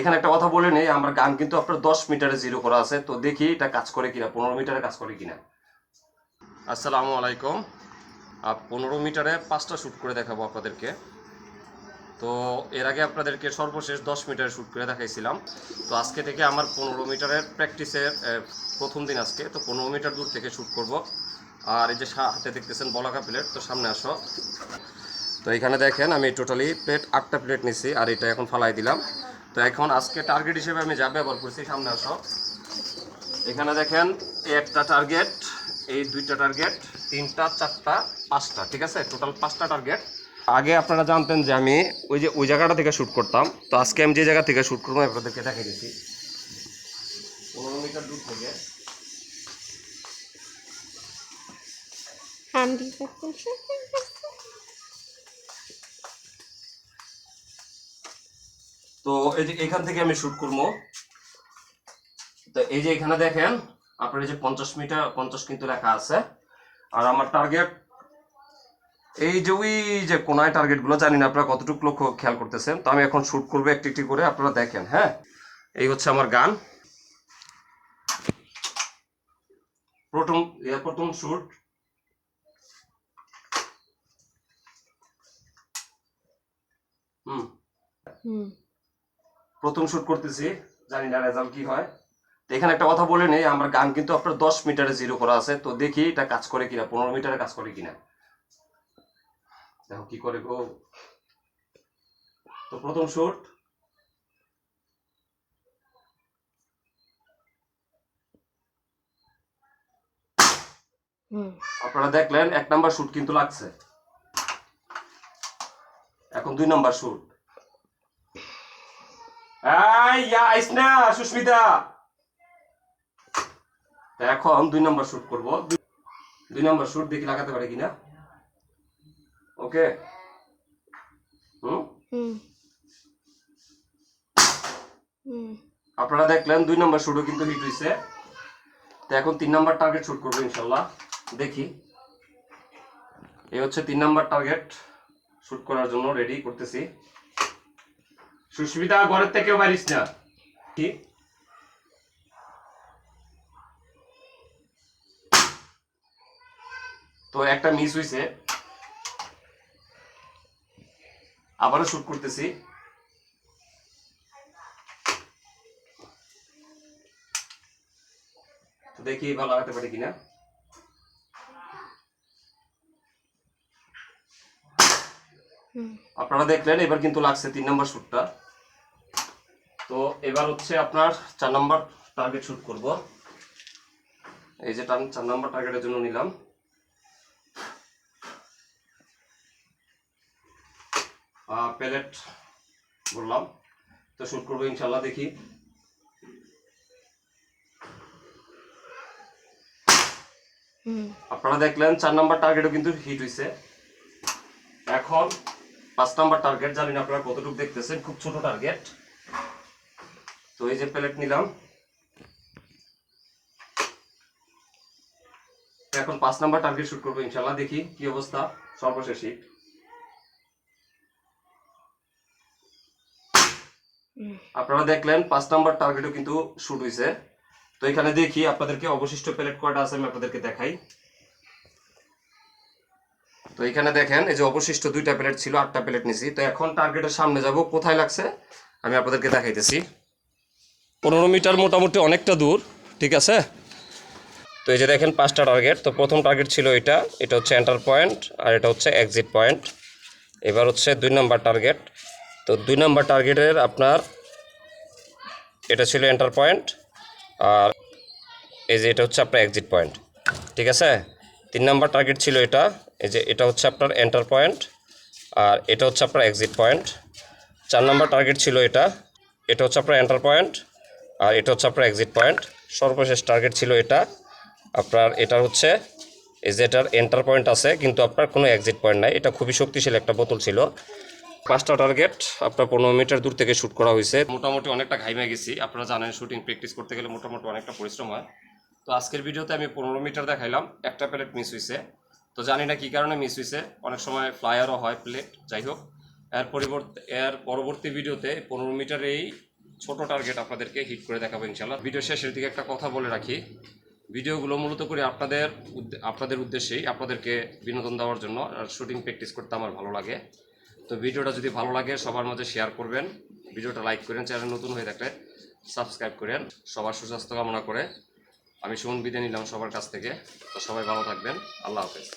এখানে একটা কথা বলে নেই, আমার গান কিন্তু আপনার দশ মিটারে জিরো করা আছে, তো দেখি এটা কাজ করে কিনা, পনেরো মিটারে কাজ করে কিনা। আসসালামু আলাইকুম। পনেরো মিটারে পাঁচটা শ্যুট করে দেখাবো আপনাদেরকে। তো এর আগে আপনাদেরকে সর্বশেষ দশ মিটারে শ্যুট করে দেখাইছিলাম। তো আজকে থেকে আমার পনেরো মিটারের প্র্যাকটিসের প্রথম দিন আজকে, তো পনেরো মিটার দূর থেকে শ্যুট করব। আর এই যে হাতে দেখতেছেন বলাকা প্লেট তো সামনে আসো। তো এখানে দেখেন, আমি টোটালি প্লেট আটটা প্লেট নিছি, আর এটা এখন ফালাই দিলাম। তো এখন আজকে টার্গেট হিসেবে আমি যা ব্যবহার করছি, সামনে আসো। এখানে দেখেন একটা টার্গেট এই দুইটা টার্গেট তিনটা, চারটা, পাঁচটা, ঠিক আছে? টোটাল পাঁচটা টার্গেট আগে আপনারা জানতেন যে আমি ওই যে, ওই জায়গাটা থেকে শ্যুট করতাম। তো আজকে আমি যে জায়গা থেকে শ্যুট করব আপনাদেরকে দেখে দিচ্ছি। পনেরো মিটার দূর থেকে। হান্ড্রেড তো এই যে এখান থেকে আমি শুট করব। তো এই যে এখানে দেখেন, আপনার এই যে পঞ্চাশ মিটার, পঞ্চাশ কিন্তু লেখা আছে। আর আমার টার্গেট এই যে ওই যে কোনায় টার্গেটগুলো, জানি না আপনারা কতটুকু লক্ষ্য খেয়াল করতেছেন। তো আমি এখন শুট করব একটি একটি করে, আপনারা দেখেন হ্যাঁ? এই হচ্ছে আমার গান। প্রথম প্রথম শুট হুম। হুম। প্রথম শুট করতেছি জানি না রেজাল্ট কি হয়। তো এখানে একটা কথা বলে নেই আমার গান কিন্তু আপনার দশ মিটারে জিরো করা আছে তো দেখি এটা কাজ করে কিনা পনেরো মিটারে কাজ করে কিনা। দেখো কি করে গো। তো প্রথম শুট হুম। আপনারা দেখলেন এক নাম্বার শুট কিন্তু লাগছে। এখন দুই নাম্বার শুট এই আইস না সুস্মিতা। এখন দুই নাম্বার শুট করব। দুই- নাম্বার শুট দেখি লাগাতে পারে কিনা? ওকে হুম? আপনারা দেখলেন দুই নাম্বার শুটও কিন্তু হিট হয়েছে তো এখন তিন নাম্বার টার্গেট শুট করব ইনশাল্লাহ। দেখি। এই হচ্ছে তিন নাম্বার টার্গেট শুট করার জন্য রেডি করতেছি। সুস্মিতা ঘরের থেকেও পারিস না। কি? তো একটা মিস হয়েছে আবারও শুট করতেছি। তো দেখি ভালো লাগাতে পারি কিনা। আপনারা দেখলেন এবার কিন্তু লাগছে তিন নম্বর শুটটা তো এবার হচ্ছে আপনার চার নম্বর টার্গেট শুট করব। এই যে চার নম্বর টার্গেটের জন্য নিলাম। প্যালেট বললাম। তো শুট করব ইনশাল্লাহ দেখি। আপনারা দেখলেন চার নাম্বার টার্গেটও কিন্তু হিট হয়েছে এখন পাঁচ নাম্বার টার্গেট জানি না আপনারা কতটুকু দেখতেছেন? খুব ছোট টার্গেট তো এই যে নিলাম। এখন পাঁচ নাম্বার টার্গেট শুট করব ইনশাল্লাহ দেখি কি অবস্থা সর্বশেষ আপনারা দেখলেন পাঁচ নাম্বার টার্গেটও কিন্তু শুট হয়েছে তো এখানে দেখি আপনাদেরকে অবশিষ্ট প্লেট কয়টা আছে, আমি আপনাদেরকে দেখাই। তো এখানে দেখেন, এই যে অবশিষ্ট দুইটা প্লেট ছিল, আটটা প্লেট নিছি। তো এখন টার্গেটের সামনে যাব, কোথায় লাগছে? আমি আপনাদেরকে দেখাইতেছি। পনেরো মিটার মোটামুটি অনেকটা দূর, ঠিক আছে? তো এই যে দেখেন, পাঁচটা টার্গেট তো প্রথম টার্গেট ছিল এটা এটা হচ্ছে এন্টার পয়েন্ট আর এটা হচ্ছে এক্সিট পয়েন্ট এবার হচ্ছে দুই নাম্বার টার্গেট তো দুই নাম্বার টার্গেটের আপনার, এটা ছিল এন্টার পয়েন্ট আর এই যে এটা হচ্ছে আপনার এক্সিট পয়েন্ট ঠিক আছে? তিন নাম্বার টার্গেট ছিল এটা এই যে এটা হচ্ছে আপনার এন্টার পয়েন্ট আর এটা হচ্ছে আপনার এক্সিট পয়েন্ট চার নাম্বার টার্গেট ছিল এটা। এটা হচ্ছে আপনার এন্টার পয়েন্ট আর এটা হচ্ছে আপনার এক্সিট পয়েন্ট সর্বশেষ টার্গেট ছিল এটা। আপনার এটা হচ্ছে এই যে এটার এন্টার পয়েন্ট আছে, কিন্তু আপনার কোনো এক্সিট পয়েন্ট নাই। এটা খুবই শক্তিশালী একটা বোতল ছিল। পাঁচটা টার্গেট আপনার পনেরো মিটার দূর থেকে শ্যুট করা হয়েছে। মোটামুটি অনেকটা ঘাইমে গেছি। আপনারা জানেন শ্যুটিং প্র্যাকটিস করতে গেলে মোটামুটি অনেকটা পরিশ্রম হয়। তো আজকের ভিডিওতে আমি পনেরো মিটার দেখাইলাম। একটা প্যালেট মিস হয়েছে তো জানি না কী কারণে মিস হয়েছে অনেক সময় ফ্লায়ারও হয় প্লেট যাই হোক। এর পরিবর্তে, এর পরবর্তী ভিডিওতে পনেরো মিটার এই ছোট টার্গেট আপনাদেরকে হিট করে দেখাবো ইনশাল্লাহ ভিডিও শেষের দিকে একটা কথা বলে রাখি। ভিডিওগুলো মূলত করে আপনাদের আপনাদের উদ্দেশ্যেই আপনাদেরকে বিনোদন দেওয়ার জন্য আর শুটিং প্র্যাকটিস করতে আমার ভালো লাগে। তো ভিডিওটা যদি ভালো লাগে, সবার মাঝে শেয়ার করবেন। ভিডিওটা লাইক করেন চ্যানেল নতুন হয়ে থাকলে সাবস্ক্রাইব করেন। সবার সুস্বাস্থ্য কামনা করে। আমি সুমন বিদায় নিলাম সবার কাছ থেকে। তো সবাই ভালো থাকবেন। আল্লাহ হাফেজ।